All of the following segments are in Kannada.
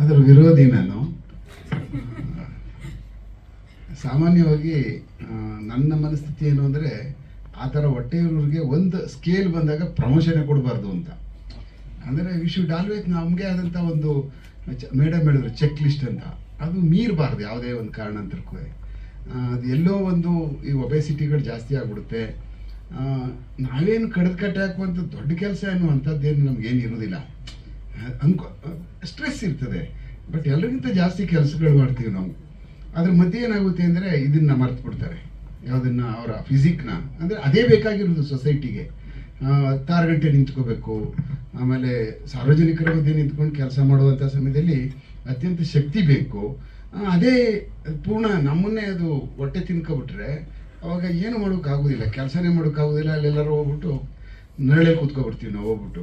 ಅದರ ವಿರೋಧಿ ನಾನು. ಸಾಮಾನ್ಯವಾಗಿ ನನ್ನ ಮನಸ್ಥಿತಿ ಏನು ಅಂದರೆ, ಆ ಥರ ಹೊಟ್ಟೆಯವ್ರಿಗೆ ಒಂದು ಸ್ಕೇಲ್ ಬಂದಾಗ ಪ್ರಮೋಷನ್ ಕೊಡಬಾರ್ದು ಅಂತ. ಅಂದರೆ ವಿ ಶುಡ್ ಆಲ್ವೇಸ್ ನಮಗೆ ಆದಂಥ ಒಂದು ಮೇಡಮ್ ಹೇಳಿದ್ರು ಚೆಕ್ ಲಿಸ್ಟ್ ಅಂತ. ಅದು ಮೀರಬಾರ್ದು ಯಾವುದೇ ಒಂದು ಕಾರಣಾಂತರಕ್ಕೂ. ಅಂತ ಅದು ಎಲ್ಲೋ ಒಂದು ಈ ಒಬೆಸಿಟಿಗಳು ಜಾಸ್ತಿ ಆಗ್ಬಿಡುತ್ತೆ. ನಾವೇನು ಕಡ್ದು ಕಟ್ಟೆ ಹಾಕುವಂಥ ದೊಡ್ಡ ಕೆಲಸ ಅನ್ನುವಂಥದ್ದೇನು ನಮಗೇನು ಇರೋದಿಲ್ಲ. ಅನ್ಕೊ ಸ್ಟ್ರೆಸ್ ಇರ್ತದೆ. ಬಟ್ ಎಲ್ಲರಿಗಿಂತ ಜಾಸ್ತಿ ಕೆಲಸಗಳು ಮಾಡ್ತೀವಿ ನಾವು. ಅದ್ರ ಮಧ್ಯೆ ಏನಾಗುತ್ತೆ ಅಂದರೆ ಇದನ್ನ ಮರ್ತು ಬಿಡ್ತಾರೆ ಯಾವುದನ್ನ ಅವರ ಫಿಸಿಕ್ನ ಅಂದರೆ ಅದೇ ಬೇಕಾಗಿರೋದು ಸೊಸೈಟಿಗೆ ಹತ್ತಾರು ಗಂಟೆ ನಿಂತ್ಕೋಬೇಕು. ಆಮೇಲೆ ಸಾರ್ವಜನಿಕರ ಮಧ್ಯೆ ನಿಂತ್ಕೊಂಡು ಕೆಲಸ ಮಾಡುವಂಥ ಸಮಯದಲ್ಲಿ ಅತ್ಯಂತ ಶಕ್ತಿ ಬೇಕು. ಅದೇ ಪೂರ್ಣ ನಮ್ಮನ್ನೇ ಅದು ಹೊಟ್ಟೆ ತಿನ್ಕೊಬಿಟ್ರೆ ಅವಾಗ ಏನು ಮಾಡೋಕ್ಕಾಗೋದಿಲ್ಲ, ಕೆಲಸನೇ ಮಾಡೋಕ್ಕಾಗೋದಿಲ್ಲ, ಅಲ್ಲೆಲ್ಲರೂ ಹೋಗ್ಬಿಟ್ಟು ನರಳೆ ಕೂತ್ಕೊಬಿಡ್ತೀವಿ ನಾವು, ಹೋಗ್ಬಿಟ್ಟು.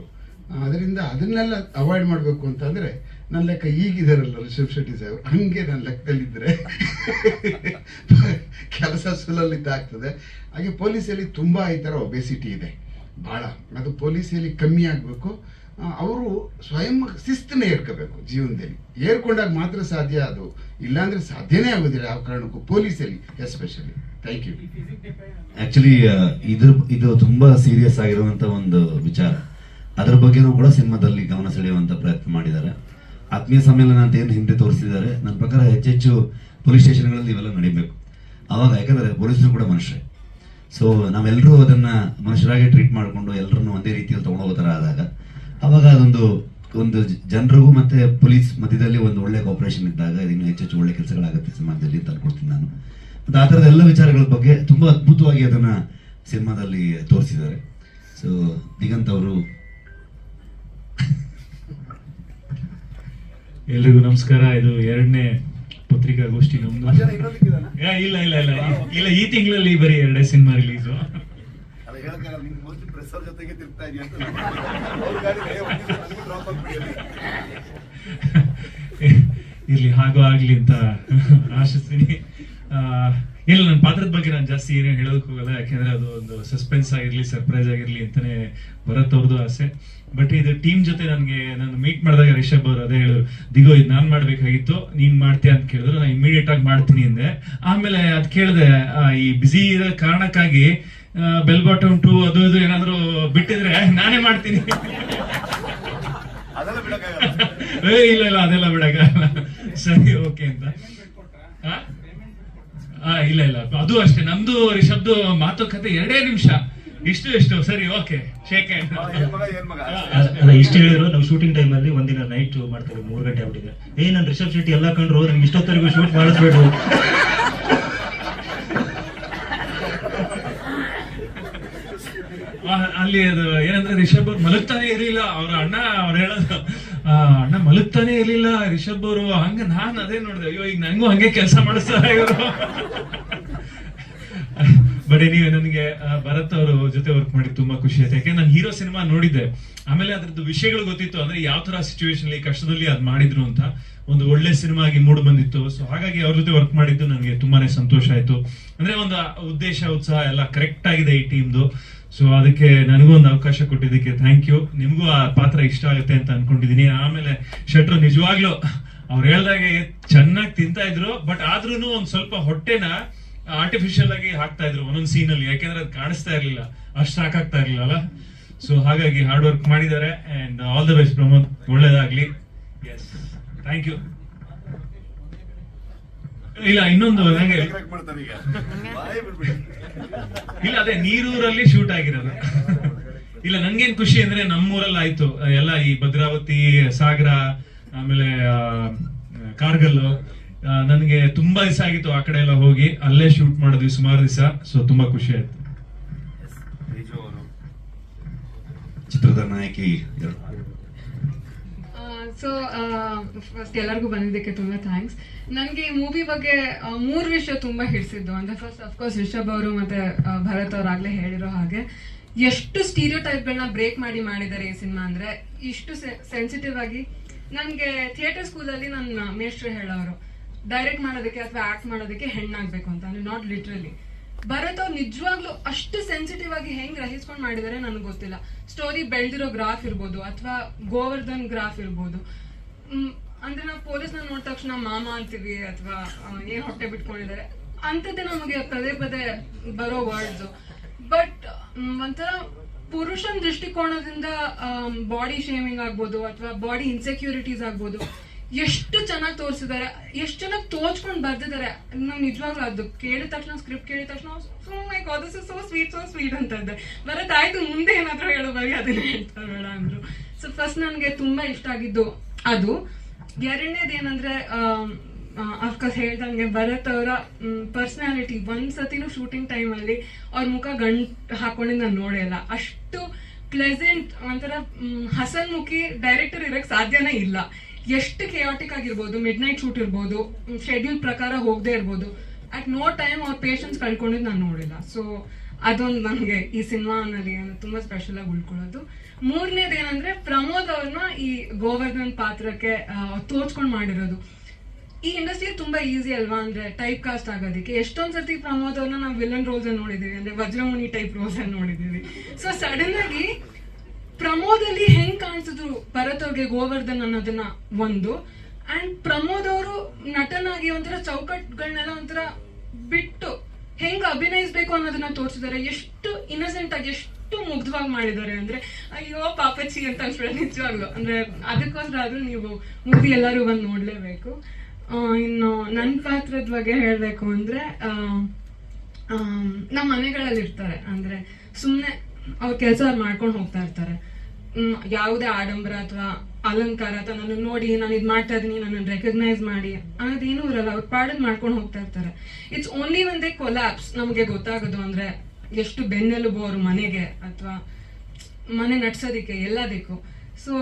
ಅದರಿಂದ ಅದನ್ನೆಲ್ಲ ಅವಾಯ್ಡ್ ಮಾಡಬೇಕು ಅಂತಂದರೆ ನನ್ನ ಲೆಕ್ಕ ಈಗಿದಾರಲ್ಲ ರಿಷಬ್ ಶೆಟ್ಟಿ ಸಾಹೇಬ್ ಹಂಗೆ ನನ್ನ ಲೆಕ್ಕದಲ್ಲಿದ್ದರೆ ಕೆಲಸ ಸುಲಲಿತ ಆಗ್ತದೆ. ಹಾಗೆ ಪೊಲೀಸಲ್ಲಿ ತುಂಬ ಈ ಥರ ಒಬೆಸಿಟಿ ಇದೆ, ಭಾಳ. ಅದು ಪೊಲೀಸಲ್ಲಿ ಕಮ್ಮಿ ಆಗಬೇಕು. ಅವರು ಸ್ವಯಂ ಶಿಸ್ತನ್ನ ಏರ್ಕೋಬೇಕು ಜೀವನದಲ್ಲಿ. ಏರ್ಕೊಂಡಾಗ ಮಾತ್ರ ಸಾಧ್ಯ ಅದು. ಇಲ್ಲಾಂದರೆ ಸಾಧ್ಯನೇ ಆಗೋದಿಲ್ಲ ಯಾವ ಕಾರಣಕ್ಕೂ ಪೊಲೀಸಲ್ಲಿ ಎಸ್ಪೆಷಲಿ ಥ್ಯಾಂಕ್ ಯು ಆಕ್ಚುಲಿ ಇದು ಇದು ತುಂಬಾ ಸೀರಿಯಸ್ ಆಗಿರುವಂತ ಒಂದು ವಿಚಾರ. ಅದ್ರ ಬಗ್ಗೆನೂ ಕೂಡ ಸಿನಿಮಾದಲ್ಲಿ ಗಮನ ಸೆಳೆಯುವಂತ ಪ್ರಯತ್ನ ಮಾಡಿದ್ದಾರೆ. ಆತ್ಮೀಯ ಸಮ್ಮೇಳನ ಅಂತ ಏನು ಹಿಂದೆ ತೋರಿಸಿದ್ದಾರೆ. ನನ್ನ ಪ್ರಕಾರ ಹೆಚ್ಚೆಚ್ಚು ಪೊಲೀಸ್ ಸ್ಟೇಷನ್ಗಳಲ್ಲಿ ಇವೆಲ್ಲ ನಡಿಬೇಕು. ಅವಾಗ ಯಾಕಂದ್ರೆ ಪೊಲೀಸರು ಕೂಡ ಮನುಷ್ಯರೇ. ಸೊ ನಾವೆಲ್ಲರೂ ಅದನ್ನ ಮನುಷ್ಯರಾಗಿ ಟ್ರೀಟ್ ಮಾಡಿಕೊಂಡು ಎಲ್ಲರನ್ನು ಒಂದೇ ರೀತಿಯಲ್ಲಿ ತಗೊಂಡೋಗೋ ಥರ ಆದಾಗ, ಅವಾಗ ಅದೊಂದು, ಒಂದು ಜನರಿಗೂ ಮತ್ತೆ ಪೊಲೀಸ್ ಮಧ್ಯದಲ್ಲಿ ಒಂದು ಒಳ್ಳೆ ಕೋಪರೇಷನ್ ಇದ್ದಾಗ ಇನ್ನು ಹೆಚ್ಚೆಚ್ಚು ಒಳ್ಳೆ ಕೆಲಸಗಳಾಗುತ್ತೆ ಸಮಾಜದಲ್ಲಿ ಅಂತ ಅನ್ಕೊಳ್ತೀನಿ ನಾನು. ಆ ಥರದ ಎಲ್ಲ ವಿಚಾರಗಳ ಬಗ್ಗೆ ತುಂಬಾ ಅದ್ಭುತವಾಗಿ ಅದನ್ನ ಸಿನಿಮಾದಲ್ಲಿ ತೋರಿಸಿದ್ದಾರೆ. ಸೊ ದಿಗಂತ್ ಅವರು. ಎಲ್ರಿಗೂ ನಮಸ್ಕಾರ. ಇದು ಎರಡನೇ ಪತ್ರಿಕಾಗೋಷ್ಠಿ ನಮ್ದು. ಇಲ್ಲ ಇಲ್ಲ ಇಲ್ಲ. ಇಲ್ಲ ಈ ತಿಂಗಳಲ್ಲಿ ಬರೀ ಎರಡೇ ಸಿನಿಮಾ ರಿಲೀಸು. ಇರ್ಲಿ ಹಾಗೂ ಆಗ್ಲಿ ಅಂತ ಆಶಿಸ್ತೀನಿ. ಇಲ್ಲ ನನ್ನ ಪಾತ್ರದ ಬಗ್ಗೆ ನಾನು ಜಾಸ್ತಿ ಏನೇ ಹೇಳೋದಕ್ಕೆ ಹೋಗಲ್ಲ ಯಾಕೆಂದ್ರೆ ಅದು ಒಂದು ಸಸ್ಪೆನ್ಸ್ ಆಗಿರ್ಲಿ ಸರ್ಪ್ರೈಸ್ ಆಗಿರ್ಲಿ ಅಂತಾನೆ ಭರತ್ ಅವ್ರದ್ದು ಆಸೆ. ಬಟ್ ಇದು ಟೀಮ್ ಜೊತೆ ನನಗೆ, ನಾನು ಮೀಟ್ ಮಾಡಿದಾಗ ರಿಷಬ್ ಅವರು ಅದೇ ಹೇಳಿದ್ರು ದಿಗೋ, ಇದು ನಾನು ಮಾಡ್ಬೇಕಾಗಿತ್ತು, ನೀನ್ ಮಾಡ್ತೀಯ? ಅಂತ ಕೇಳಿದ್ರು. ನಾನು ಇಮಿಡಿಯೇಟ್ ಆಗಿ ಮಾಡ್ತೀನಿ ಅಂದೆ. ಆಮೇಲೆ ಅದ್ ಕೇಳಿದೆ ಈ ಬಿಸಿ ಇರೋ ಕಾರಣಕ್ಕಾಗಿ ಬೆಲ್ ಬಾಟಮ್ ಟು ಅದು, ಇದು ಏನಾದ್ರು ಬಿಟ್ಟಿದ್ರೆ ನಾನೇ ಮಾಡ್ತೀನಿ. ಏ, ಇಲ್ಲ ಇಲ್ಲ ಅದೆಲ್ಲ ಬಿಡಕ್ಕಾಗಲ್ಲ ಸರಿ ಓಕೆ ಅಂತ. ಆ? ಆ, ಇಲ್ಲ ಇಲ್ಲ ಅದು ಅಷ್ಟೇ. ನಮ್ದು ರಿಷಬ್ದು ಮಾತುಕತೆ ಎರಡೇ ನಿಮಿಷ. ಇಷ್ಟು ಎಷ್ಟು ಸರಿ ಓಕೆ. ಶೇಕ್ ಅಲ್ಲ ಇಷ್ಟು ಹೇಳಿದ್ರು ನಾವು ಶೂಟಿಂಗ್ ಟೈಮ್ ಅಲ್ಲಿ ಒಂದಿನ ನೈಟ್ ಮಾಡ್ತಾರೆ ಮೂರು ಗಂಟೆ ಆಗ್ಬಿಟ್ಟಿದೆ ಏ ನಾನು ರಿಷಬ್ ಶೆಟ್ಟಿ ಎಲ್ಲ ಕಂಡ್ರು ನಮ್ಗೆ ಇಷ್ಟೊತ್ತರೆಗೂ ಶೂಟ್ ಮಾಡಿಸ್ಬೇಕು ಆ, ಅಲ್ಲಿ ಅದು ಏನಂದ್ರೆ ರಿಷಬ್ ಅವ್ರು ಮಲಗ್ತಾನೆ ಇರಲಿಲ್ಲ. ಅವ್ರ ಅಣ್ಣ ಅವ್ರು ಹೇಳೋದು ಅಣ್ಣ ಮಲಗ್ತಾನೆ ಇರ್ಲಿಲ್ಲ, ರಿಷಬ್ ಅವರು, ಹಂಗ ನಾನ್ ಅದೇ ನೋಡಿದೆ. ಅಯ್ಯೋ, ಈಗ ನಂಗೂ ಹಂಗೆ ಕೆಲಸ ಮಾಡಿಸ್ತಾರೆ ಇವರು. ಬಟ್ ನೀವು ನನಗೆ ಭರತ್ ಅವರು ಜೊತೆ ವರ್ಕ್ ಮಾಡಿ ತುಂಬಾ ಖುಷಿ ಆಯ್ತು. ಯಾಕೆ ನಾನು ಹೀರೋ ಸಿನಿಮಾ ನೋಡಿದ್ದೆ. ಆಮೇಲೆ ಅದ್ರದ್ದು ವಿಷಯಗಳು ಗೊತ್ತಿತ್ತು. ಅಂದ್ರೆ ಯಾವ ತರ ಸಿಚುವೇಶನ್ ಕಷ್ಟದಲ್ಲಿ ಅದ್ ಮಾಡಿದ್ರು ಅಂತ ಒಂದು ಒಳ್ಳೆ ಸಿನಿಮಾ ಆಗಿ ಮೂಡ್ ಬಂದಿತ್ತು. ಸೊ ಹಾಗಾಗಿ ಅವ್ರ ಜೊತೆ ವರ್ಕ್ ಮಾಡಿದ್ದು ನನಗೆ ತುಂಬಾನೇ ಸಂತೋಷ ಆಯ್ತು. ಅಂದ್ರೆ ಒಂದು ಉದ್ದೇಶ, ಉತ್ಸಾಹ ಎಲ್ಲ ಕರೆಕ್ಟ್ ಆಗಿದೆ ಈ ಟೀಮ್ದು ಸೊ ಅದಕ್ಕೆ ನನಗೂ ಒಂದು ಅವಕಾಶ ಕೊಟ್ಟಿದ್ದಕ್ಕೆ ಥ್ಯಾಂಕ್ ಯು ನಿಮಗೂ ಆ ಪಾತ್ರ ಇಷ್ಟ ಆಗುತ್ತೆ ಅಂತ ಅನ್ಕೊಂಡಿದೀನಿ. ಆಮೇಲೆ ಶೆಟ್ರು ನಿಜವಾಗ್ಲೂ ಅವ್ರು ಹೇಳ್ದಾಗೆ ಚೆನ್ನಾಗಿ ತಿಂತಾ ಇದ್ರು. ಬಟ್ ಆದ್ರೂನು ಒಂದ್ ಸ್ವಲ್ಪ ಹೊಟ್ಟೆನ ಆರ್ಟಿಫಿಷಿಯಲ್ ಆಗಿ ಹಾಕ್ತಾ ಇದ್ರು ಒಂದೊಂದು ಸೀನ್ ಅಲ್ಲಿ, ಯಾಕೆಂದ್ರೆ ಅದು ಕಾಣಿಸ್ತಾ ಇರ್ಲಿಲ್ಲ. ಅಷ್ಟು ಸಾಕಾಗ್ತಾ ಇರ್ಲಿಲ್ಲ, ಅಲ್ಲ? ಸೊ ಹಾಗಾಗಿ ಹಾರ್ಡ್ ವರ್ಕ್ ಮಾಡಿದ್ದಾರೆ and all the best Pramod. ಒಳ್ಳೇದಾಗ್ಲಿ. ಎಸ್ ಥ್ಯಾಂಕ್ ಯು ಇಲ್ಲ, ಇನ್ನೊಂದು ಇಲ್ಲ, ಅದೇ, ನೀರೂರಲ್ಲಿ ಶೂಟ್ ಆಗಿರೋದು. ಇಲ್ಲ, ನಂಗೇನ್ ಖುಷಿ ಅಂದ್ರೆ ನಮ್ಮೂರಲ್ಲಿ ಆಯ್ತು. ಎಲ್ಲ ಈ ಭದ್ರಾವತಿ, ಸಾಗರ, ಆಮೇಲೆ ಕಾರ್ಗಲ್ ನನ್ಗೆ ತುಂಬಾ ದಿವಸ ಆಗಿತ್ತು ಆ ಕಡೆ ಎಲ್ಲ ಹೋಗಿ. ಅಲ್ಲೇ ಶೂಟ್ ಮಾಡಿದ್ವಿ ಸುಮಾರು ದಿವಸ. ಸೊ ತುಂಬಾ ಖುಷಿ ಆಯ್ತು. ಚಿತ್ರದ ನಾಯಕಿ? ಸೊ ಫಸ್ಟ್ ಎಲ್ಲರಿಗೂ ಬಂದಿದ್ದಕ್ಕೆ ತುಂಬ ಥ್ಯಾಂಕ್ಸ್ ನನಗೆ ಈ ಮೂವಿ ಬಗ್ಗೆ ಮೂರು ವಿಷಯ ತುಂಬ ಹಿಡಿಸಿದ್ದು. ಅಂದರೆ ಫಸ್ಟ್ ಅಫ್ಕೋರ್ಸ್ ರಿಷಬ್ ಅವರು ಮತ್ತು ಭರತ್ ಅವ್ರು ಆಗಲೇ ಹೇಳಿರೋ ಹಾಗೆ. ಎಷ್ಟು ಸ್ಟೀರಿಯೋ ಟೈಪ್ಗಳನ್ನ ಬ್ರೇಕ್ ಮಾಡಿ ಮಾಡಿದ್ದಾರೆ ಈ ಸಿನಿಮಾ ಅಂದರೆ ಇಷ್ಟು ಸೆನ್ಸಿಟಿವ್ ಆಗಿ. ನನಗೆ ಥಿಯೇಟರ್ ಸ್ಕೂಲಲ್ಲಿ ನನ್ನ ಮೇಷ್ಟ್ರು ಹೇಳೋರು. ಡೈರೆಕ್ಟ್ ಮಾಡೋದಕ್ಕೆ ಅಥವಾ ಆಕ್ಟ್ ಮಾಡೋದಕ್ಕೆ ಹೆಣ್ಣಾಗಬೇಕು ಅಂತ, ಅಂದ್ರೆ ನಾಟ್ ಲಿಟ್ರಲಿ ಭರತ್ ಅವ್ರು ನಿಜವಾಗ್ಲೂ ಅಷ್ಟು ಸೆನ್ಸಿಟಿವ್ ಆಗಿ ಹೆಂಗ್ ರಹಿಸ್ಕೊಂಡ್ ಮಾಡಿದಾರೆ ನನಗೆ ಗೊತ್ತಿಲ್ಲ. ಸ್ಟೋರಿ ಬೆಳೆದಿರೋ ಗ್ರಾಫ್ ಇರ್ಬೋದು, ಅಥವಾ ಗೋವರ್ಧನ್ ಗ್ರಾಫ್ ಇರ್ಬೋದು. ಅಂದ್ರೆ ನಾವು ಪೊಲೀಸ್ ನೋಡಿದ ತಕ್ಷಣ ಮಾಮ ಅಂತೀವಿ, ಅಥವಾ ಏನ್ ಹೊಟ್ಟೆ ಬಿಟ್ಕೊಂಡಿದ್ದಾರೆ ಅಂಥದ್ದೇ ನಮಗೆ ಪದೇ ಪದೇ ಬರೋ ವರ್ಡ್ಸ್ ಬಟ್ ಒಂಥರ ಪುರುಷನ್ ದೃಷ್ಟಿಕೋನದಿಂದ ಬಾಡಿ ಶೇಮಿಂಗ್ ಆಗ್ಬೋದು, ಅಥವಾ ಬಾಡಿ ಇನ್ಸೆಕ್ಯೂರಿಟೀಸ್ ಆಗ್ಬೋದು. ಎಷ್ಟು ಚೆನ್ನಾಗಿ ತೋರಿಸಿದ್ದಾರೆ ಎಷ್ಟು ಚೆನ್ನಾಗಿ ತೋಚ್ಕೊಂಡು ಬರ್ದಿದ್ದಾರೆ ನಾವು ನಿಜವಾಗ್ಲೂ ಅದು ಕೇಳಿದ ತಕ್ಷಣ ಸ್ಕ್ರಿಪ್ಟ್ ಕೇಳಿದ ತಕ್ಷಣ ಸುಮ್ಮನೆ this so sweet so sweet ಅಂತ ಇದ್ದೆ. ಬರೋ ತಾಯ್ತು ಮುಂದೆ ಏನಾದರೂ ಹೇಳೋ ಬರೀ ಅದನ್ನ ಹೇಳ್ತಾರೆ ಬೇಡ ಅಂದ್ರು. ಸೊ ಫಸ್ಟ್ ನನಗೆ ತುಂಬಾ ಇಷ್ಟ ಆಗಿದ್ದು ಅದು. ಎರಡನೇದು ಏನಂದ್ರೆ ಅಫ್ಕೋರ್ಸ್ ಹೇಳ್ದಂಗೆ ಭರತ್ ಅವರ ಪರ್ಸನಾಲಿಟಿ ಒಂದ್ಸತಿನೂ ಶೂಟಿಂಗ್ ಟೈಮಲ್ಲಿ ಅವ್ರ ಮುಖ ಗಂಟ್ ಹಾಕೊಂಡಿದ್ದು ನಾನು ನೋಡಿಲ್ಲ ಅಷ್ಟು ಪ್ಲೆಸೆಂಟ್ ಒಂಥರ ಹಸನ್ಮುಖಿ ಡೈರೆಕ್ಟರ್ ಇರಕ್ಕೆ ಸಾಧ್ಯನೇ ಇಲ್ಲ. ಎಷ್ಟು ಕೆಯಾಟಿಕ್ ಆಗಿರ್ಬೋದು ಮಿಡ್ ನೈಟ್ ಶೂಟ್ ಇರ್ಬೋದು ಶೆಡ್ಯೂಲ್ ಪ್ರಕಾರ ಹೋಗದೆ ಇರ್ಬೋದು ಅಟ್ ನೋ ಟೈಮ್ ಅವ್ರ ಪೇಷನ್ಸ್ ಕಳ್ಕೊಂಡಿದ್ದು ನಾನು ನೋಡಿಲ್ಲ. ಸೊ ಅದೊಂದು ನನಗೆ ಈ ಸಿನಿಮಾನಲ್ಲಿ ತುಂಬಾ ಸ್ಪೆಷಲ್ ಆಗಿ ಉಳ್ಕೊಳ್ಳೋದು. ಮೂರನೇದು ಏನಂದ್ರೆ ಪ್ರಮೋದ್ ಅವ್ರನ್ನ ಈ ಗೋವರ್ಧನ್ ಪಾತ್ರಕ್ಕೆ ತೋಚ್ಕೊಂಡು ಮಾಡಿರೋದು. ಈ ಇಂಡಸ್ಟ್ರಿ ತುಂಬಾ ಈಸಿ ಅಲ್ವಾ? ಅಂದ್ರೆ ಟೈಪ್ ಕಾಸ್ಟ್ ಆಗೋದಕ್ಕೆ. ಎಷ್ಟೊಂದ್ ಸರ್ತಿ ಪ್ರಮೋದ್ ಅವ್ರನ್ನ ನಾವು ವಿಲನ್ ರೋಲ್ಸ್ ನೋಡಿದೀವಿ. ಅಂದ್ರೆ ವಜ್ರಮುನಿ ಟೈಪ್ ರೋಲ್ಸ್ ನೋಡಿದೀವಿ. ಸೊ ಸಡನ್ ಆಗಿ ಪ್ರಮೋದ್ ಅಲ್ಲಿ ಹೆಂಗ್ ಕಾಣಿಸಿದ್ರು ಭರತ್ ಅವ್ರಿಗೆ ಗೋವರ್ಧನ್ ಅನ್ನೋದನ್ನ ಒಂದು ಅಂಡ್ ಪ್ರಮೋದ್ ಅವರು ನಟನಾಗಿ ಒಂಥರ ಚೌಕಟ್ಗಳನ್ನೆಲ್ಲ ಒಂಥರ ಬಿಟ್ಟು ಹೆಂಗ್ ಅಭಿನಯಿಸ್ಬೇಕು ಅನ್ನೋದನ್ನ ತೋರಿಸಿದ್ದಾರೆ ಎಷ್ಟು ಇನ್ನಸೆಂಟ್ ಆಗಿ ಎಷ್ಟು ಮುಗ್ಧವಾಗಿ ಮಾಡಿದ್ದಾರೆ ಅಂದ್ರೆ, ಅಯ್ಯೋ ಪಾಪಚ್ಚಿ ಅಂತ ಅನ್ಸ್ಬಿಡ ನಿಜವಾಗ್ಲು. ಅಂದ್ರೆ ಅದಕ್ಕೋಸ್ಕರ ಆದ್ರೂ ನೀವು ಮೂವಿ ಎಲ್ಲರೂ ಬಂದು ನೋಡ್ಲೇಬೇಕು. ಇನ್ನು ನನ್ನ ಪಾತ್ರದ ಬಗ್ಗೆ ಹೇಳಬೇಕು ಅಂದ್ರೆ ನಮ್ಮ ಮನೆಗಳಲ್ಲಿ ಇರ್ತಾರೆ ಅಂದ್ರೆ ಸುಮ್ಮನೆ ಅವ್ರ ಕೆಲಸ ಅವ್ರು ಮಾಡ್ಕೊಂಡು ಹೋಗ್ತಾ ಇರ್ತಾರೆ. ಯಾವುದೇ ಆಡಂಬರ ಅಥವಾ ಅಲಂಕಾರ ಅಥವಾ ನನ್ನ ನೋಡಿ ನಾನು ಇದು ಮಾಡ್ತಾ ಇದೀನಿ ನನ್ನನ್ನು ರೆಕಗ್ನೈಸ್ ಮಾಡಿ. ಅನ್ನೋದೇನು ಇರಲ್ಲ, ಅವ್ರು ಪಾಡನ್ ಮಾಡ್ಕೊಂಡು ಹೋಗ್ತಾ ಇರ್ತಾರೆ. It's only one they collapse ನಮಗೆ ಗೊತ್ತಾಗೋದು ಅಂದ್ರೆ ಎಷ್ಟು ಬೆನ್ನೆಲುಬು ಅವ್ರ ಮನೆಗೆ ಅಥವಾ ಮನೆ ನಡ್ಸೋದಿಕ್ಕೆ ಎಲ್ಲದಕ್ಕೂ. ಸೊ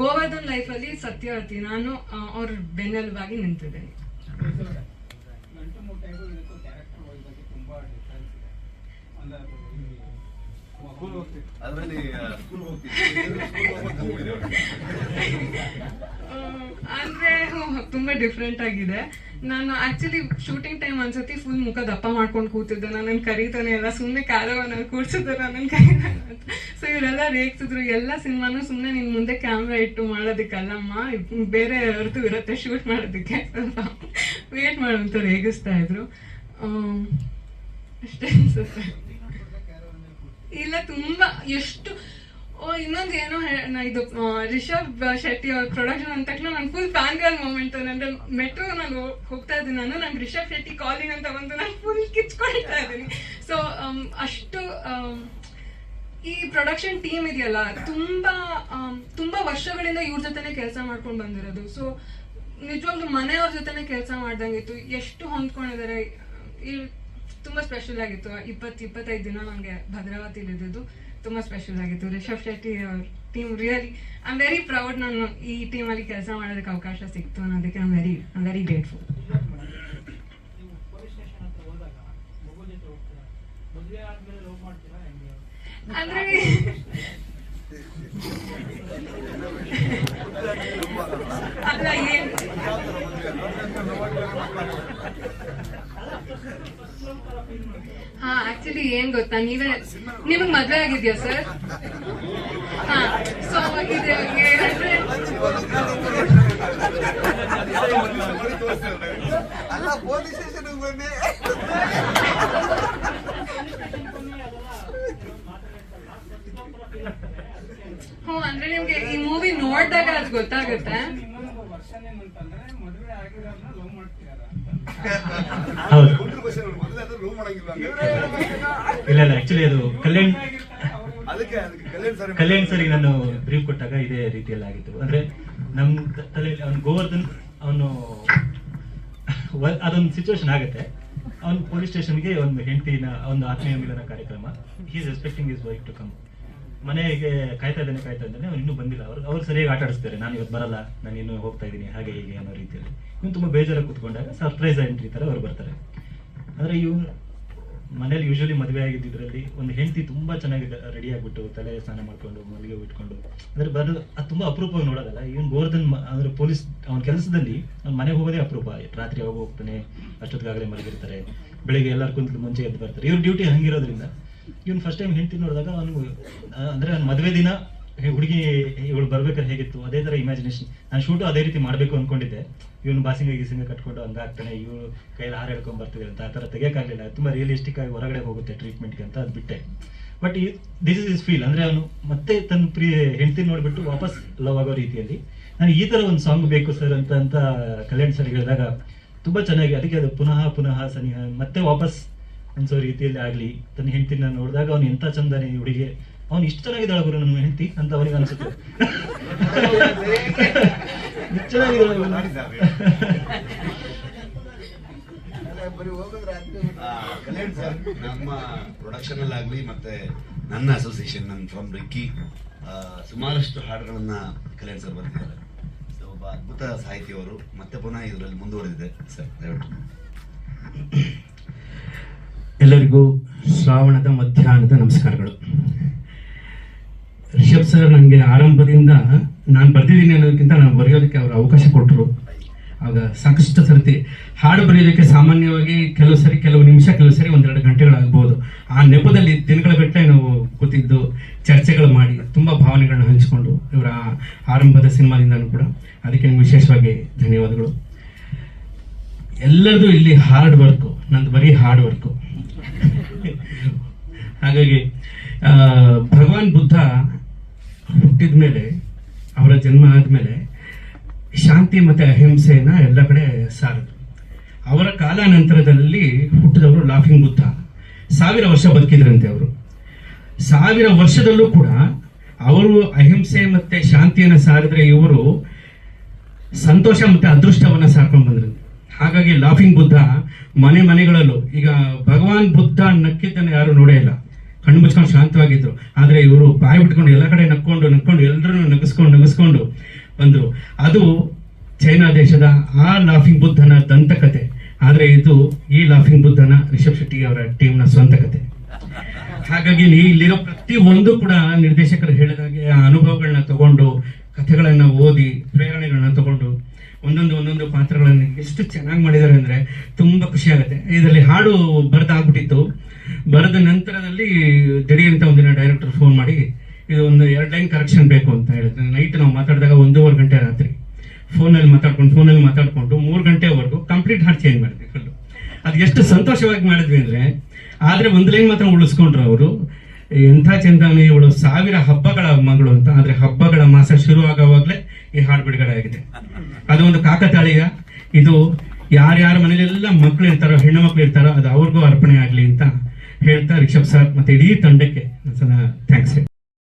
ಗೋವರ್ಧನ್ ಲೈಫಲ್ಲಿ ಸತ್ಯವತಿ, ನಾನು ಅವ್ರ ಬೆನ್ನೆಲುಬಾಗಿ ನಿಂತಿದ್ದೇನೆ. ಅಂದ್ರೆ ತುಂಬಾ ಡಿಫ್ರೆಂಟ್ ಆಗಿದೆ. ನಾನು ಆಕ್ಚುಲಿ ಶೂಟಿಂಗ್ ಟೈಮ್ ಅನ್ಸತಿ ಫುಲ್ ಮುಖ ದಪ್ಪ ಮಾಡ್ಕೊಂಡು ಕೂತಿದ್ದೆ. ನನ್ನ ಕರೀತಾನೆ ಎಲ್ಲ ಸುಮ್ಮನೆ ಕಾರವನಲ್ಲಿ ಕೂರ್ಸಿದ್ರು ನನ್ನ ಕರೀತಾನೆ ಅಂತ. ಸೊ ಇವರೆಲ್ಲ ರೇಗ್ತಿದ್ರು. ಎಲ್ಲ ಸಿನಿಮಾನು ಸುಮ್ಮನೆ ನಿನ್ ಮುಂದೆ ಕ್ಯಾಮ್ರಾ ಇಟ್ಟು ಮಾಡೋದಕ್ಕಲ್ಲಮ್ಮ. ಬೇರೆ ಅವ್ರದ್ದು ಇರುತ್ತೆ ಶೂಟ್ ಮಾಡೋದಕ್ಕೆ. ಸ್ವಲ್ಪ ವೇಟ್ ಮಾಡುವಂತ ರೇಗಿಸ್ತಾ ಇದ್ರು. ಅಷ್ಟೇ ಅನ್ಸುತ್ತೆ. ಇಲ್ಲ, ತುಂಬಾ ಎಷ್ಟು ಇನ್ನೊಂದು ಏನೋ ಇದು ರಿಷಬ್ ಶೆಟ್ಟಿ ಅವ್ರ ಪ್ರೊಡಕ್ಷನ್ ಅಂದ ತಕ್ಷಣ ನಾನು ಫುಲ್ ಫ್ಯಾನ್ ಗರ್ಲ್ ಮೂಮೆಂಟ್ ಅಂದ್ರೆ ಮೆಟ್ರೋ ನಾನು ಹೋಗ್ತಾ ಇದ್ದೀನಿ. ನಾನು ನಂಗೆ ರಿಷಬ್ ಶೆಟ್ಟಿ ಕಾಲಿಂಗ್ ಅಂತ ಬಂದು ನಾನು ಫುಲ್ ಕಿಚ್ಕೊಳ್ತಾ ಇದ್ದೀನಿ. ಸೊ ಅಷ್ಟು ಈ ಪ್ರೊಡಕ್ಷನ್ ಟೀಮ್ ಇದೆಯಲ್ಲ, ತುಂಬಾ ತುಂಬಾ ವರ್ಷಗಳಿಂದ ಇವ್ರ ಜೊತೆನೆ ಕೆಲಸ ಮಾಡ್ಕೊಂಡು ಬಂದಿರೋದು. ಸೊ ನಿಜವಾಗ್ಲೂ ಮನೆಯವ್ರ ಜೊತೆನೆ ಕೆಲಸ ಮಾಡ್ದಂಗಿತ್ತು ಎಷ್ಟು ಹೊಂದ್ಕೊಂಡಿದ್ದಾರೆ ಈ- ತುಂಬಾ ಸ್ಪೆಷಲ್ ಆಗಿತ್ತು. ಇಪ್ಪತ್ತು ಇಪ್ಪತ್ತೈದು ದಿನ ನನಗೆ ಭದ್ರಾವತಿಲಿ ತುಂಬ ಸ್ಪೆಷಲ್ ಆಗಿತ್ತು. ರಿಷಬ್ ಶೆಟ್ಟಿ ಅವ್ರ team really I am very proud ನಾನು ಈ ಟೀಮಲ್ಲಿ ಕೆಲಸ ಮಾಡೋದಕ್ಕೆ ಅವಕಾಶ ಸಿಕ್ತು ಅನ್ನೋದಕ್ಕೆ I am very I am very grateful ಅಂದ್ರೆ ಅಲ್ಲ, ಏನ್? ಹಾ ಆಕ್ಚುಲಿ ಏನ್ ಗೊತ್ತಾ ನೀವೇ ನಿಮಗ್ ಮದ್ವೆ ಆಗಿದ್ಯಾ ಸರ್ ಹಾ ಸೊ ಇದು ಏನಂದ್ರೆ ಹ್ಞೂ ಅಂದ್ರೆ ನಿಮ್ಗೆ ಈ ಮೂವಿ ನೋಡಿದಾಗ ಅದು ಗೊತ್ತಾಗುತ್ತೆ. ಇನ್ನೊಂದು ವರ್ಷನ್ ಏನಂತಂದ್ರೆ ಮದುವೆ ಆಗಿರೋರ್ನ ಲವ್ ಮಾಡ್ತಿದಾರ ಅಂತ ಹೌದು ಹುಡುಗರ ಕ್ವಶನ್ ಮೊದಲೇ ಅದು ರೂಮ್ ಮಾಡಂಗಿಲ್ಲ ಅಂತ. ಇಲ್ಲ ಇಲ್ಲ ಆಕ್ಚುಲಿ ಅದು ಕಲ್ಯಾಣ್ ಕಲ್ಯಾಣ್ ಸರ್ ನಾನು ಬ್ರೀಫ್ ಕೊಟ್ಟಾಗ ಇದೇ ರೀತಿಯಲ್ಲಿ ಆಗಿತ್ತು ಅಂದ್ರೆ ನಮ್ ತಲೆ ತಲೆಯಲ್ಲಿ ಅವ್ನು ಗೋವರ್ಧನ್ ಅವನು ಅದೊಂದು ಸಿಚುವೇಶನ್ ಆಗುತ್ತೆ. ಅವ್ನು ಪೊಲೀಸ್ ಸ್ಟೇಷನ್ಗೆ ಒಂದು ಹೆಂಡತಿನ ಒಂದು ಆತ್ಮೀಯ ಮಿಲನ ಕಾರ್ಯಕ್ರಮ. Is expecting is wife to come ಮನೆಗೆ ಕಾಯ್ತಾ ಇದ್ದಾನೆ ಕಾಯ್ತಾ ಇದ್ದಾನೆ ಅವ್ನು ಇನ್ನೂ ಬಂದಿಲ್ಲ. ಅವ್ರು ಅವ್ರು ಸರಿಯಾಗಿ ಆಟ ಆಡಿಸ್ತಾರೆ. ನಾನು ಇವತ್ತು ಬರಲ್ಲ ನಾನು ಇನ್ನೂ ಹೋಗ್ತಾ ಇದ್ದೀನಿ ಹಾಗೆ ಹೀಗೆ ಅನ್ನೋ ರೀತಿಯಲ್ಲಿ. ಇವ್ನು ತುಂಬಾ ಬೇಜಾರಾಗಿ ಕೂತ್ಕೊಂಡಾಗ ಸರ್ಪ್ರೈಸ್ ಎಂಟ್ರಿ ತರ ಅವ್ರು ಬರ್ತಾರೆ. ಅಂದ್ರೆ ಇವ್ನು ಮನೇಲಿ ಯೂಶಲಿ ಮದುವೆ ಆಗಿದ್ದಿದ್ರಲ್ಲಿ ಒಂದು ಹೆಂಡತಿ ತುಂಬಾ ಚೆನ್ನಾಗಿ ರೆಡಿ ಆಗ್ಬಿಟ್ಟು ತಲೆ ಸ್ನಾನ ಮಾಡ್ಕೊಂಡು, ಮಲ್ಲಿಗೆ ಬಿಟ್ಕೊಂಡು ಅಂದ್ರೆ ಬರೋದು ಅದು ತುಂಬಾ ಅಪರೂಪವಾಗಿ ನೋಡೋದಲ್ಲ ಇವನ್ ಮ- ಅಂದ್ರೆ ಪೊಲೀಸ್ ಅವನ ಕೆಲಸದಲ್ಲಿ ಅವ್ನ ಮನೆಗೆ ಹೋಗೋದೇ ಅಪರೂಪ. ರಾತ್ರಿ ಯಾವಾಗ ಹೋಗ್ತಾನೆ ಅಷ್ಟೊತ್ತಿಗಾಗಲೇ ಮಲಗಿರ್ತಾರೆ, ಬೆಳಿಗ್ಗೆ ಎಲ್ಲರೂ ಕುಂತ ಮುಂಚೆ ಎದ್ದು ಬರ್ತಾರೆ. ಇವ್ರ ಡ್ಯೂಟಿ ಹಂಗಿರೋದ್ರಿಂದ, ಇವ್ನು ಫಸ್ಟ್ ಟೈಮ್ ಹೆಂಡತಿ ನೋಡಿದಾಗ ಅವನು ಅಂದ್ರೆ ಅವ್ನ ಮದುವೆ ದಿನ ಹುಡುಗಿ, ಇವಳು ಬರ್ಬೇಕಾದ್ರೆ ಹೇಗಿತ್ತು? ಅದೇ ತರ ಇಮ್ಯಾಜಿನೇಷನ್ ನಾನು ಶೂಟು ಅದೇ ರೀತಿ ಮಾಡಬೇಕು ಅನ್ಕೊಂಡಿದ್ದೆ. ಇವನು ಬಾಸಿಂಗ, ಗೀಸಿಂಗ ಕಟ್ಕೊಂಡು ಹಂಗಾಗ್ತಾನೆ ಇವಳು ಕೈಯಲ್ಲಿ ಹಾರ ಹಿಡ್ಕೊಂಡ್ ಬರ್ತಿದೆ ಅಂತ ಆ ಥರ ತೆಗಿಯೋಕ್ಕಾಗಲಿಲ್ಲ ತುಂಬಾ ರಿಯಲಿಸ್ಟಿಕ್ ಆಗಿ ಹೊರಗಡೆ ಹೋಗುತ್ತೆ ಟ್ರೀಟ್ಮೆಂಟ್ಗೆ ಅಂತ ಅದು ಬಿಟ್ಟೆ. But this is is feel ಅಂದ್ರೆ ಅವನು ಮತ್ತೆ ತನ್ನ ಪ್ರಿಯ ಹೆಂಡತಿ ನೋಡಿಬಿಟ್ಟು ವಾಪಸ್ ಲವ್ ಆಗೋ ರೀತಿಯಲ್ಲಿ. ನನಗೆ ಈ ತರ ಒಂದು ಸಾಂಗ್ ಬೇಕು ಸರ್ ಅಂತ ಅಂತ ಕಲ್ಯಾಣ್ ಸರ್ ಹೇಳಿದಾಗ ತುಂಬಾ ಚೆನ್ನಾಗಿ ಅದಕ್ಕೆ ಅದು ಪುನಃ ಪುನಃ ಸನಿಹ ಮತ್ತೆ ವಾಪಸ್ ಅನ್ಸೋ ರೀತಿಯಲ್ಲಿ ಆಗಲಿ. ತನ್ನ ಹೆಂಡತಿನ ನೋಡಿದಾಗ ಅವ್ನು ಎಂತ ಚಂದನೆ ಹುಡುಗಿ. ಅವ್ನು ಇಷ್ಟು ಚೆನ್ನಾಗಿದ್ದಾಳೆ ಗುರು ನನ್ನ ಹೆಂಡತಿ ಅಂತ ಅವನಿಗೆ ಅನಿಸುತ್ತೆ. ಚೆನ್ನಾಗಿದ್ದಾಳೆ ಗುರು. ನಮ್ಮ ಪ್ರೊಡಕ್ಷನ್ ಅಲ್ಲಿ ಆಗ್ಲಿ ಮತ್ತೆ ನನ್ನ ಅಸೋಸಿಯೇಷನ್ ನನ್ನ ಫ್ರಮ್ ರಿಕ್ಕಿ ಸುಮಾರಷ್ಟು ಹಾಡುಗಳನ್ನ ಕಲ್ಯಾಣ್ ಸರ್ ಬರ್ತಿದ್ದಾರೆ ಸೊ ಒಬ್ಬ ಅದ್ಭುತ ಸಾಹಿತಿಯವರು ಮತ್ತೆ ಪುನಃ ಇದರಲ್ಲಿ ಮುಂದುವರೆದಿದೆ ಸರ್ ದಯವಿಟ್ಟು. ಎಲ್ಲರಿಗೂ ಶ್ರಾವಣದ ಮಧ್ಯಾಹ್ನದ ನಮಸ್ಕಾರಗಳು. ರಿಷಬ್ ಸರ್ ನನಗೆ ಆರಂಭದಿಂದ ನಾನು ಬರ್ತಿದ್ದೀನಿ ಅನ್ನೋದಕ್ಕಿಂತ ನಾನು ಬರೆಯೋದಕ್ಕೆ ಅವರು ಅವಕಾಶ ಕೊಟ್ಟರು ಆಗ ಸಾಕಷ್ಟು ಸರ್ತಿ ಹಾಡು ಬರೆಯೋದಕ್ಕೆ ಸಾಮಾನ್ಯವಾಗಿ ಕೆಲವು ಸರಿ, ಕೆಲವು ನಿಮಿಷ, ಕೆಲವು ಸರಿ ಒಂದೆರಡು ಗಂಟೆಗಳಾಗ್ಬೋದು. ಆ ನೆಪದಲ್ಲಿ ದಿನಗಳ ಬೆಟ್ಟ ನಾವು ಕೂತಿದ್ದು, ಚರ್ಚೆಗಳು ಮಾಡಿ, ತುಂಬ ಭಾವನೆಗಳನ್ನ ಹಂಚಿಕೊಂಡು ಇವರ ಆರಂಭದ ಸಿನಿಮಾದಿಂದನೂ ಕೂಡ. ಅದಕ್ಕೆ ವಿಶೇಷವಾಗಿ ಧನ್ಯವಾದಗಳು. ಎಲ್ಲರದು ಇಲ್ಲಿ ಹಾರ್ಡ್ ವರ್ಕು, ನಂದು ಬರೀ ಹಾರ್ಡ್ ವರ್ಕು. ಹಾಗಾಗಿ ಭಗವಾನ್ ಬುದ್ಧ ಹುಟ್ಟಿದ ಮೇಲೆ, ಅವರ ಜನ್ಮ ಆದಮೇಲೆ ಶಾಂತಿ ಮತ್ತೆ ಅಹಿಂಸೆಯನ್ನ ಎಲ್ಲ ಕಡೆ ಸಾರಿದ್ರು. ಅವರ ಕಾಲಾನಂತರದಲ್ಲಿ ಹುಟ್ಟಿದವರು ಲಾಫಿಂಗ್ ಬುದ್ಧ. ಸಾವಿರ ವರ್ಷ ಬದುಕಿದ್ರಂತೆ ಅವರು. ಸಾವಿರ ವರ್ಷದಲ್ಲೂ ಕೂಡ ಅವರು ಅಹಿಂಸೆ ಮತ್ತೆ ಶಾಂತಿಯನ್ನು ಸಾರಿದ್ರೆ ಇವರು ಸಂತೋಷ ಮತ್ತೆ ಅದೃಷ್ಟವನ್ನ ಸಾರ್ಕೊಂಡು ಹಾಗಾಗಿ ಲಾಫಿಂಗ್ ಬುದ್ಧ ಮನೆ ಮನೆಗಳಲ್ಲೂ, ಈಗ ಭಗವಾನ್ ಬುದ್ಧ ನಕ್ಕಿದ್ದನ್ನು ಯಾರು ನೋಡೇ ಇಲ್ಲ. ಕಣ್ಣು ಮುಚ್ಕೊಂಡು ಶಾಂತವಾಗಿದ್ರು. ಆದ್ರೆ ಇವರು ಬಾಯಿ ಬಿಟ್ಕೊಂಡು ಎಲ್ಲ ಕಡೆ ನಕ್ಕೊಂಡು ನಕ್ಕೊಂಡು ಎಲ್ಲರೂ ನಗಿಸ್ಕೊಂಡು ನಗಿಸ್ಕೊಂಡು ಬಂದ್ರು. ಅದು ಚೈನಾ ದೇಶದ ಆ ಲಾಫಿಂಗ್ ಬುದ್ಧನ ದಂತಕತೆ. ಆದ್ರೆ ಇದು ಈ ಲಾಫಿಂಗ್ ಬುದ್ಧನ ರಿಷಬ್ ಶೆಟ್ಟಿ ಅವರ ಟೀಮ್ನ ಸ್ವಂತ ಕತೆ. ಹಾಗಾಗಿ ಇಲ್ಲಿರೋ ಪ್ರತಿ ಒಂದು ಕೂಡ ನಿರ್ದೇಶಕರು ಹೇಳಿದಾಗೆ ಆ ಅನುಭವಗಳನ್ನ ತಗೊಂಡು, ಕಥೆಗಳನ್ನ ಓದಿ ಪ್ರೇರಣೆಗಳನ್ನ ತಗೊಂಡು ಒಂದೊಂದು ಒಂದೊಂದು ಪಾತ್ರಗಳನ್ನು ಎಷ್ಟು ಚೆನ್ನಾಗಿ ಮಾಡಿದ್ದಾರೆ ಅಂದ್ರೆ ತುಂಬಾ ಖುಷಿ ಆಗುತ್ತೆ. ಇದರಲ್ಲಿ ಹಾಡು ಬರೆದಾಗ್ಬಿಟ್ಟಿತ್ತು. ಬರೆದ ನಂತರದಲ್ಲಿ ದಿಢೀರಂತ ಒಂದಿನ ಡೈರೆಕ್ಟರ್ ಫೋನ್ ಮಾಡಿ, ಇದು ಒಂದು ಎರಡು ಲೈನ್ ಕರೆಕ್ಷನ್ ಬೇಕು ಅಂತ ಹೇಳಿದ್ರೆ. ನೈಟ್ ನಾವು ಮಾತಾಡಿದಾಗ ಒಂದೂವರೆ ಗಂಟೆ ರಾತ್ರಿ. ಫೋನಲ್ಲಿ ಮಾತಾಡ್ಕೊಂಡು ಫೋನಲ್ಲಿ ಮಾತಾಡ್ಕೊಂಡು ಮೂರು ಗಂಟೆವರೆಗೂ ಕಂಪ್ಲೀಟ್ ಹಾಡ್ ಚೇಂಜ್ ಮಾಡಿದ್ವಿ ಕಲ್ಲು ಅದು ಎಷ್ಟು ಸಂತೋಷವಾಗಿ ಮಾಡಿದ್ವಿ ಅಂದ್ರೆ, ಆದ್ರೆ ಒಂದು ಲೈನ್ ಮಾತ್ರ ಉಳಿಸ್ಕೊಂಡ್ರು ಅವರು. ಎಂಥ ಚಂದಾನೆ, ಇವಳು ಸಾವಿರ ಹಬ್ಬಗಳ ಮಗಳು ಅಂತ. ಆದ್ರೆ ಹಬ್ಬಗಳ ಮಾಸ ಶುರು ಆಗೋವಾಗಲೇ ಈ ಹಾಡು ಬಿಡುಗಡೆ ಆಗಿದೆ. ಅದು ಒಂದು ಕಾಕತಾಳೀಯ. ಇದು ಯಾರ್ಯಾರ ಮನೇಲೆಲ್ಲ ಮಕ್ಕಳು ಇರ್ತಾರೋ, ಹೆಣ್ಣು ಮಕ್ಳು ಇರ್ತಾರೋ, ಅದು ಅವ್ರಿಗೂ ಅರ್ಪಣೆ ಆಗಲಿ ಅಂತ ಹೇಳ್ತಾ ರಿಷಬ್ ಸರ್ ಮತ್ತೆ ಇಡೀ ತಂಡಕ್ಕೆ ನನ್ನ ಥ್ಯಾಂಕ್ಸ್